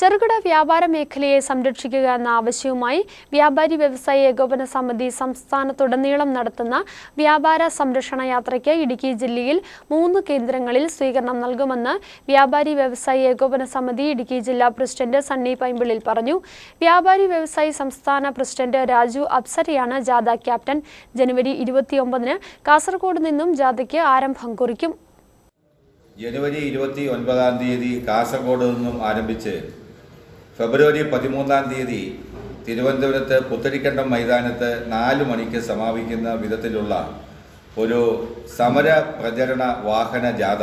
ചെറുകിട വ്യാപാര മേഖലയെ സംരക്ഷിക്കുക എന്ന ആവശ്യവുമായി വ്യാപാരി വ്യവസായ ഏകോപന സമിതി സംസ്ഥാനത്തുടനീളം നടത്തുന്ന വ്യാപാര സംരക്ഷണ യാത്രയ്ക്ക് ഇടുക്കി ജില്ലയിൽ മൂന്ന് കേന്ദ്രങ്ങളിൽ സ്വീകരണം നൽകുമെന്ന് വ്യാപാരി വ്യവസായി ഏകോപന സമിതി ഇടുക്കി ജില്ലാ പ്രസിഡന്റ് സണ്ണി പൈമ്പിളിൽ പറഞ്ഞു. വ്യാപാരി വ്യവസായി സംസ്ഥാന പ്രസിഡന്റ് രാജു അപ്സരയാണ് ജാഥ ക്യാപ്റ്റൻ. ജനുവരി ഇരുപത്തിയൊമ്പതിന് കാസർഗോഡ് നിന്നും ജാഥയ്ക്ക് ആരംഭം കുറിക്കും. ജനുവരി ഇരുപത്തി ഒൻപതാം തീയതി കാസർഗോഡ് നിന്നും ആരംഭിച്ച് ഫെബ്രുവരി പതിമൂന്നാം തീയതി തിരുവനന്തപുരത്ത് പുത്തരിക്കണ്ടം മൈതാനത്ത് നാല് മണിക്ക് സമാപിക്കുന്ന വിധത്തിലുള്ള ഒരു സമര പ്രചരണ വാഹന ജാഥ.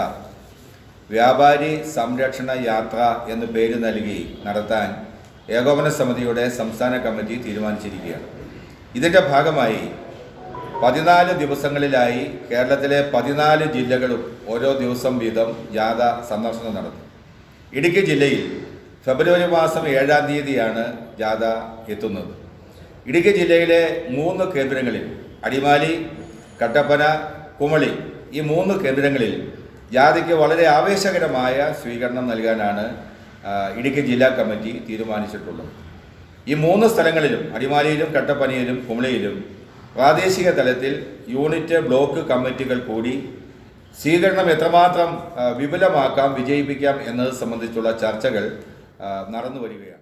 വ്യാപാരി സംരക്ഷണ യാത്ര എന്ന് പേര് നൽകി നടത്താൻ ഏകോപന സമിതിയുടെ സംസ്ഥാന കമ്മിറ്റി തീരുമാനിച്ചിരിക്കുകയാണ്. ഇതിന്റെ ഭാഗമായി പതിനാല് ദിവസങ്ങളിലായി കേരളത്തിലെ പതിനാല് ജില്ലകളും ഓരോ ദിവസം വീതം ജാഥ സന്ദർശനം നടത്തും. ഇടുക്കി ജില്ലയിൽ ഫെബ്രുവരി മാസം ഏഴാം തീയതിയാണ് ജാഥ എത്തുന്നത്. ഇടുക്കി ജില്ലയിലെ മൂന്ന് കേന്ദ്രങ്ങളിൽ അടിമാലി കട്ടപ്പന കുമളി ഈ മൂന്ന് കേന്ദ്രങ്ങളിൽ ജാഥയ്ക്ക് വളരെ ആവേശകരമായ സ്വീകരണം നൽകാനാണ് ഇടുക്കി ജില്ലാ കമ്മിറ്റി തീരുമാനിച്ചിട്ടുള്ളത്. ഈ മൂന്ന് സ്ഥലങ്ങളിലും അടിമാലിയിലും കട്ടപ്പനയിലും കുമളിയിലും പ്രാദേശിക തലത്തിൽ യൂണിറ്റ് ബ്ലോക്ക് കമ്മിറ്റികൾ കൂടി സ്വീകരണം എത്രമാത്രം വിപുലമാക്കാം വിജയിപ്പിക്കാം എന്നത് സംബന്ധിച്ചുള്ള ചർച്ചകൾ നടന്നു വരികയാണ്